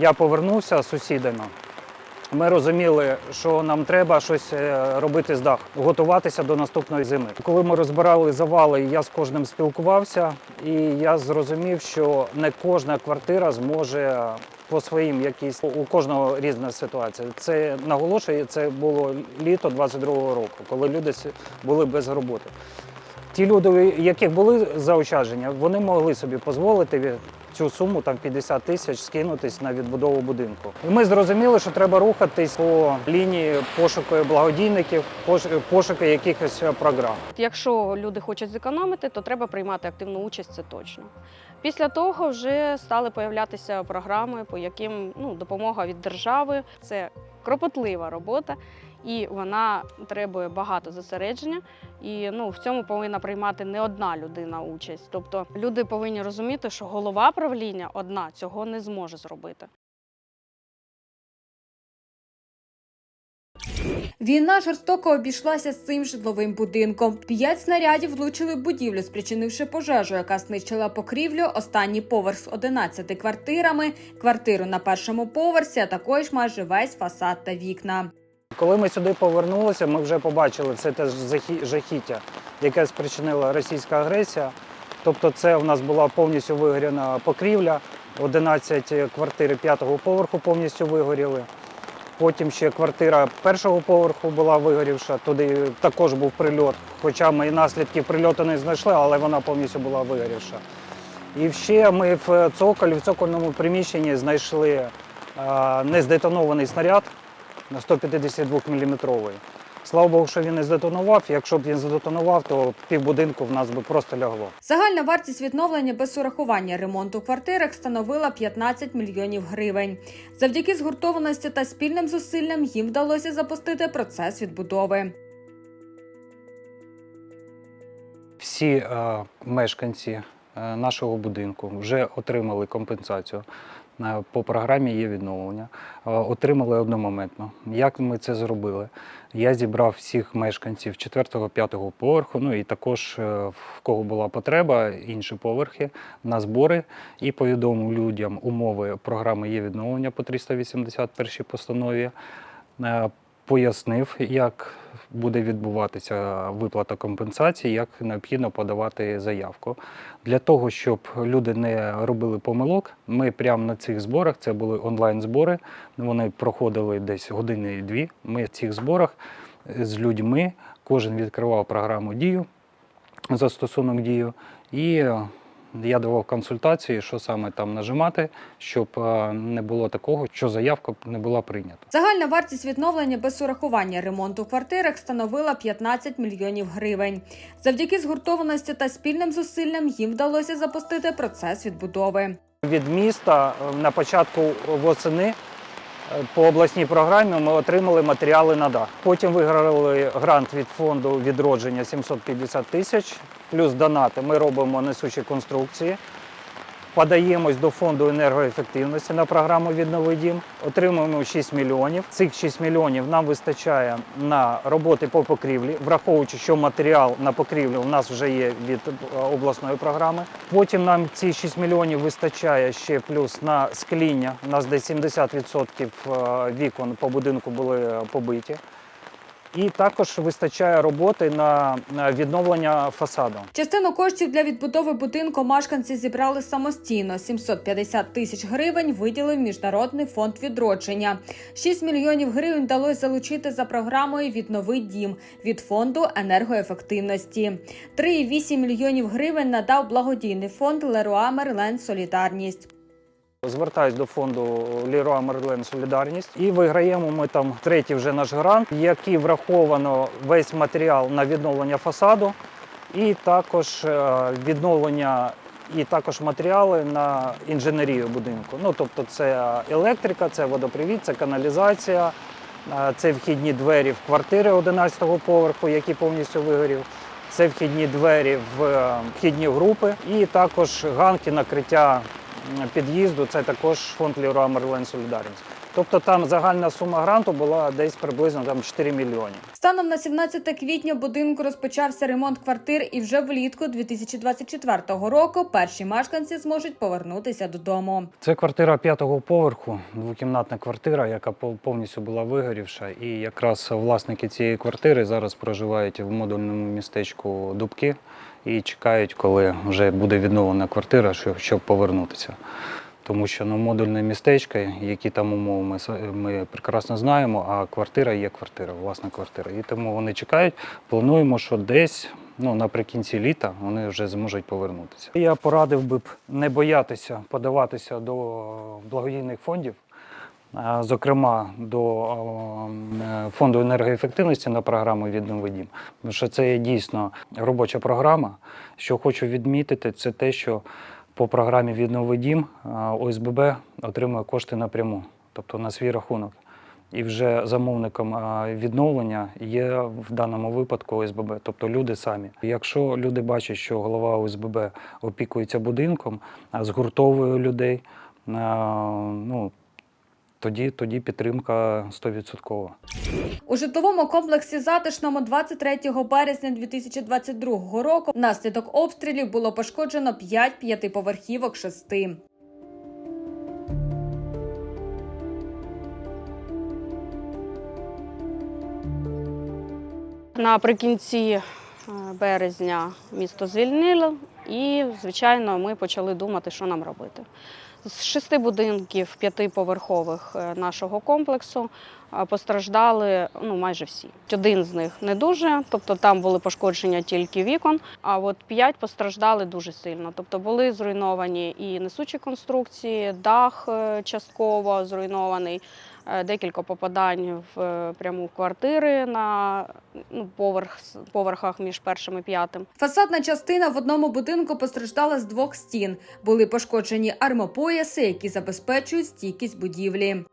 я повернувся з сусідами. Ми розуміли, що нам треба щось е, робити з даху, готуватися до наступної зими. Коли ми розбирали завали, я з кожним спілкувався, і я зрозумів, що не кожна квартира зможе по своїм якісь у кожного різна ситуація. Це наголошує, це було літо 22-го року, коли люди були без роботи. Ті люди, яких були заощадження, вони могли собі дозволити цю суму там 50 тисяч скинутись на відбудову будинку. І ми зрозуміли, що треба рухатись по лінії пошуку благодійників, пош- пошуку якихось е, програм. Якщо люди хочуть зекономити, то треба приймати активну участь, це точно. Після того вже стали появлятися програми, по яким ну, допомога від держави це кропотлива робота, і вона требує багато зосередження. І ну, в цьому повинна приймати не одна людина участь. Тобто люди повинні розуміти, що голова правління одна цього не зможе зробити. Війна жорстоко обійшлася з цим житловим будинком. П'ять снарядів влучили в будівлю, спричинивши пожежу, яка знищила покрівлю, останній поверх з 11 квартирами, квартиру на першому поверсі, а також майже весь фасад та вікна. Коли ми сюди повернулися, ми вже побачили це те жахіття, яке спричинила російська агресія. Тобто, це в нас була повністю вигоріна покрівля, 11 квартир п'ятого поверху повністю вигоріли. Потім ще квартира першого поверху була вигорівша, туди також був прильот. Хоча ми і наслідки прильоту не знайшли, але вона повністю була вигорівша. І ще ми в цоколі, в цокольному приміщенні знайшли нездетонований снаряд на 152 мм. Слава Богу, що він не здетонував. Якщо б він здетонував, то півбудинку в нас би просто лягло. Загальна вартість відновлення без урахування ремонту квартирах становила 15 мільйонів гривень. Завдяки згуртованості та спільним зусиллям їм вдалося запустити процес відбудови. Всі е, мешканці е, нашого будинку вже отримали компенсацію. Е, По програмі є відновлення. Е, Отримали одномоментно. Як ми це зробили? Я зібрав всіх мешканців 4-5 поверху, ну і також е, в кого була потреба, інші поверхи на збори і повідомив людям умови програми є відновлення по 381 постанові. Пояснив, як буде відбуватися виплата компенсації, як необхідно подавати заявку. Для того, щоб люди не робили помилок, ми прямо на цих зборах, це були онлайн-збори, вони проходили десь години і дві. Ми в цих зборах з людьми, кожен відкривав програму дію, застосунок дію, і я давав консультації, що саме там нажимати, щоб е, не було такого, що заявка не була прийнята. Загальна вартість відновлення без урахування ремонту в квартирах становила 15 мільйонів гривень. Завдяки згуртованості та спільним зусиллям їм вдалося запустити процес відбудови. Від міста е, на початку восени по обласній програмі ми отримали матеріали на дах. Потім виграли грант від фонду відродження 750 тисяч, плюс донати. Ми робимо несучі конструкції. Подаємось до фонду енергоефективності на програму Віднови дім. Отримуємо 6 мільйонів. Цих 6 мільйонів нам вистачає на роботи по покрівлі, враховуючи, що матеріал на покрівлю у нас вже є від е, обласної програми. Потім нам ці 6 мільйонів вистачає ще плюс на скління. У нас десь 70% е, вікон по будинку були побиті. І також вистачає роботи на відновлення фасаду. Частину коштів для відбудови будинку мешканці зібрали самостійно. 750 тисяч гривень виділив Міжнародний фонд відродження. 6 мільйонів гривень вдалося залучити за програмою Віднови дім від фонду енергоефективності. 3,8 мільйонів гривень надав благодійний фонд Леруа Мерлен Солідарність. Звертаюсь до фонду Ліруа Мерлен Солідарність і виграємо ми там третій вже наш грант, який враховано весь матеріал на відновлення фасаду, і також е, відновлення і також матеріали на інженерію будинку. Ну тобто, це електрика, це водопровід, це каналізація, е, це вхідні двері в квартири 11-го поверху, які повністю вигорів. Це вхідні двері в е, вхідні групи, і також ганки накриття під'їзду. Це також фонд Ліруа Мерлен Солідарність. Тобто там загальна сума гранту була десь приблизно там 4 мільйони. Станом на 17 квітня будинку розпочався ремонт квартир, і вже влітку 2024 року перші мешканці зможуть повернутися додому. Це квартира п'ятого поверху, двокімнатна квартира, яка пов- повністю була вигорівша. І якраз власники цієї квартири зараз проживають в модульному містечку Дубки і чекають, коли вже буде відновлена квартира, щоб, повернутися. Тому що ну, модульне містечко, які там умови ми, ми прекрасно знаємо, а квартира є квартира, власна квартира. І тому вони чекають. Плануємо, що десь ну, наприкінці літа вони вже зможуть повернутися. Я порадив би не боятися подаватися до благодійних фондів. Зокрема, до е, фонду енергоефективності на програму «Віднови дім». Тому що це є дійсно робоча програма. Що хочу відмітити, це те, що по програмі «Віднови дім» е, ОСББ отримує кошти напряму, тобто на свій рахунок. І вже замовником відновлення є в даному випадку ОСББ, тобто люди самі. Якщо люди бачать, що голова ОСББ опікується будинком, згуртовує людей, ну, тоді, тоді підтримка 100%. У житловому комплексі затишному 23 березня 2022 року внаслідок обстрілів було пошкоджено 5 п'ятиповерхівок шести. Наприкінці е, березня місто звільнило, і, звичайно, ми почали думати, що нам робити. З шести будинків п'ятиповерхових е, нашого комплексу е, постраждали ну, майже всі. Один з них не дуже, тобто там були пошкодження тільки вікон, а от п'ять постраждали дуже сильно. Тобто були зруйновані і несучі конструкції, дах е, частково зруйнований, декілька попадань в е, пряму квартири на ну, поверх, поверхах між першим і п'ятим. Фасадна частина в одному будинку постраждала з двох стін. Були пошкоджені армопояси, які забезпечують стійкість будівлі.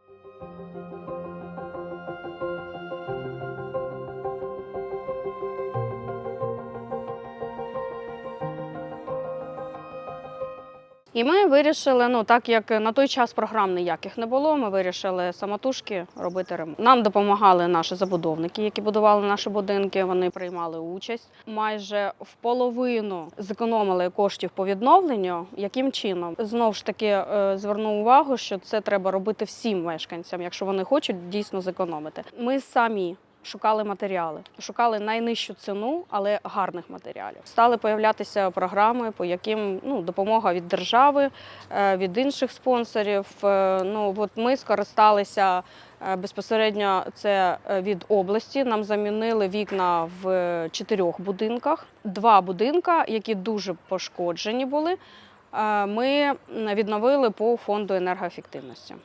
І ми вирішили, ну так як на той час програм ніяких не було, ми вирішили самотужки робити ремонт. Нам допомагали наші забудовники, які будували наші будинки. Вони приймали участь. Майже в половину зекономили коштів по відновленню. Яким чином? Знову ж таки е, зверну увагу, що це треба робити всім мешканцям, якщо вони хочуть дійсно зекономити. Ми самі шукали матеріали, шукали найнижчу ціну, але гарних матеріалів. Стали появлятися програми, по яким ну, допомога від держави, е, від інших спонсорів. Е, Ну от ми скористалися е, безпосередньо це від області. Нам замінили вікна в чотирьох будинках. Два будинка, які дуже пошкоджені були. Ми відновили по фонду енергоефективності.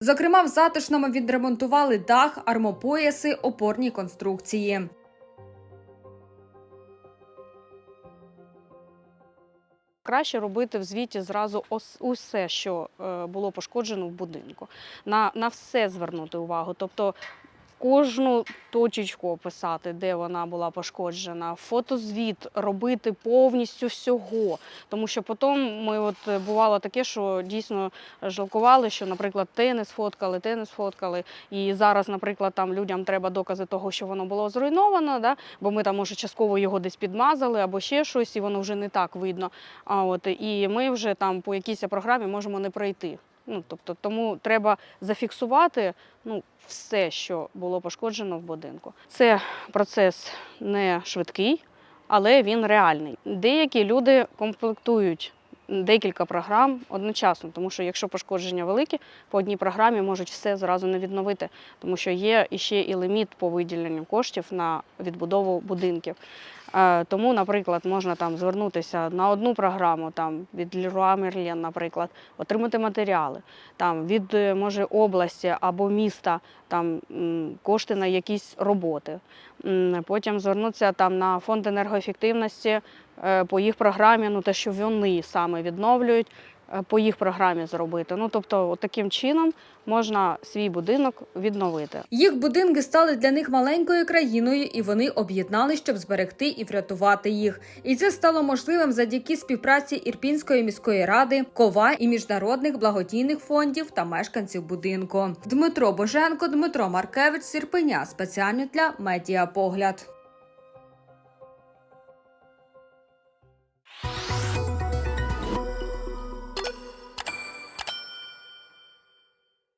Зокрема, в затишному відремонтували дах, армопояси, опорні конструкції. Краще робити в звіті зразу усе, що е, було пошкоджено в будинку. На, на все звернути увагу. Тобто кожну точечку описати, де вона була пошкоджена, фотозвіт робити повністю всього. Тому що потім ми от е, бувало таке, що дійсно жалкували, що, наприклад, те не сфоткали, те не сфоткали. І зараз, наприклад, там людям треба докази того, що воно було зруйновано, да? бо ми там, може, частково його десь підмазали або ще щось, і воно вже не так видно. А от і ми вже там по якійсь програмі можемо не пройти. Ну тобто, тому треба зафіксувати ну все, що було пошкоджено в будинку. Це процес не швидкий, але він реальний. Деякі люди комплектують декілька програм одночасно, тому що якщо пошкодження великі, по одній програмі можуть все зразу не відновити, тому що є іще і ліміт по виділенню коштів на відбудову будинків. Е, Тому, наприклад, можна там звернутися на одну програму, там від Леруа Мерлен, наприклад, отримати матеріали, там від е, може області або міста там кошти на якісь роботи. Потім звернутися там на фонд енергоефективності е, по їх програмі, ну те, що вони саме відновлюють. Е, по їх програмі зробити. Ну тобто, таким чином можна свій будинок відновити. Їх будинки стали для них маленькою країною, і вони об'єднали, щоб зберегти і врятувати їх. І це стало можливим завдяки співпраці Ірпінської міської ради, кова і міжнародних благодійних фондів та мешканців будинку. Дмитро Боженко, Дмитро Маркевич, з Ірпеня спеціально для медіапогляд.